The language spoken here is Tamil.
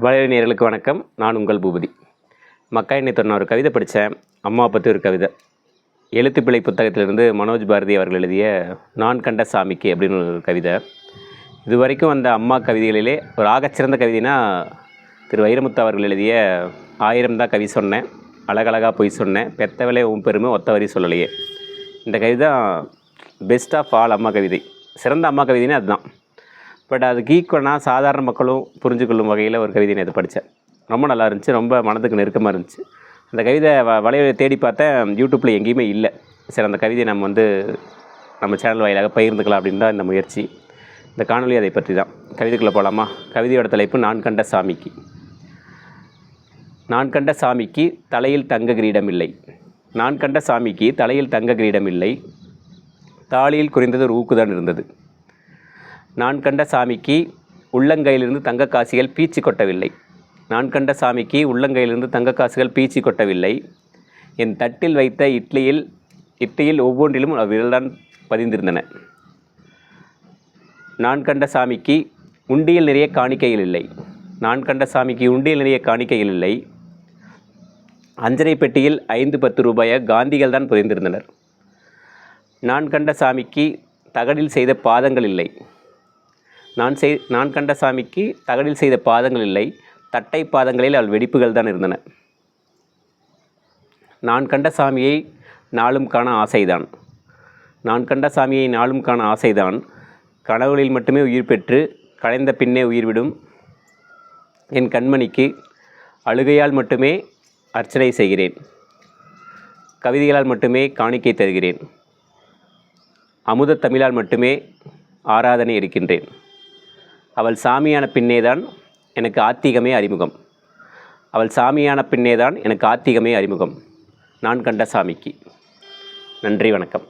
வலையொலி வணக்கம். நான் உங்கள் பூபதி. மக்கா இன்னைக்கு நான் ஒரு கவிதை படித்தேன். அம்மா பற்றி ஒரு கவிதை. எழுத்துப்பிழை புத்தகத்திலிருந்து மனோஜ் பாரதி அவர்கள் எழுதிய நான் கண்ட சாமிக்கு அப்படின்னு ஒரு கவிதை. இது வரைக்கும் வந்த அம்மா கவிதைகளிலே ஒரு ஆகச்சிறந்த கவிதைனா திரு வைரமுத்து அவர்கள் எழுதிய ஆயிரம் தான் கவி சொன்னேன். அழகழகாக பொய் சொன்னேன். பெத்தவளே உன் பெருமை ஒத்தவரி சொல்லலையே. இந்த கவிதை பெஸ்ட் ஆஃப் ஆல் அம்மா கவிதை. சிறந்த அம்மா கவிதைன்னா அதுதான். பட் அதுக்கு ஈக்குவலாக சாதாரண மக்களும் புரிஞ்சுக்கொள்ளும் வகையில் ஒரு கவிதை நான் இது படித்தேன். ரொம்ப நல்லா இருந்துச்சு. ரொம்ப மனதுக்கு நெருக்கமாக இருந்துச்சு. அந்த கவிதை வ வலையை தேடி பார்த்தேன். யூடியூப்பில் எங்கேயுமே இல்லை. சரி அந்த கவிதையை நம்ம வந்து நம்ம சேனல் வாயிலாக பகிர்ந்துக்கலாம் அப்படின்னு தான் இந்த முயற்சி. இந்த காணொளி அதை பற்றி தான். கவிதைக்குள்ளே போகலாமா கவிதையோட தலைப்பு நான் கண்ட சாமிக்கு. நான் கண்ட சாமிக்கு தலையில் தங்க கிரீடம் இல்லை. நான் கண்ட சாமிக்கு தலையில் தங்க கிரீடம் இல்லை. தாலியில் குறைந்தது ஒரு ஊக்குதான் இருந்தது. நான் கண்ட சாமிக்கு உள்ளங்கையிலிருந்து தங்க காசிகள் பீச்சி கொட்டவில்லை. நான் கண்ட சாமிக்கு உள்ளங்கையிலிருந்து தங்க காசுகள் பீச்சி கொட்டவில்லை. என் தட்டில் வைத்த இட்லியில் இட்லியில் ஒவ்வொன்றிலும் விரல்தான் பதிந்திருந்தன. நான் கண்ட சாமிக்கு உண்டியில் நிறைய காணிக்கைகள் இல்லை. நான் கண்ட சாமிக்கு உண்டியில் நிறைய காணிக்கைகள் இல்லை. அஞ்சரை பெட்டியில் ஐந்து பத்து ரூபாய காந்திகள் தான் புரிந்திருந்தனர் நான் கண்ட சாமிக்கு தகடில் செய்த பாதங்கள் இல்லை. நான் செய் நான் கண்ட சாமிக்கு தகடில் செய்த பாதங்கள் இல்லை தட்டை பாதங்களில் அவள் வெடிப்புகள் தான் இருந்தன. நான் கண்ட சாமியை நாளும் காண ஆசைதான். நான் கண்ட சாமியை நாளும் காண ஆசைதான். கனவுகளில் மட்டுமே உயிர் பெற்று கலைந்த பின்னே உயிர்விடும் என் கண்மணிக்கு அழுகையால் மட்டுமே அர்ச்சனை செய்கிறேன். கவிதைகளால் மட்டுமே காணிக்கை தருகிறேன். அமுத தமிழால் மட்டுமே ஆராதனை இருக்கின்றேன் அவள் சாமியான பின்னேதான் எனக்கு ஆத்திகமே அறிமுகம். அவள் சாமியான பின்னேதான் எனக்கு ஆத்திகமே அறிமுகம். நான் கண்ட சாமிக்கு. நன்றி வணக்கம்.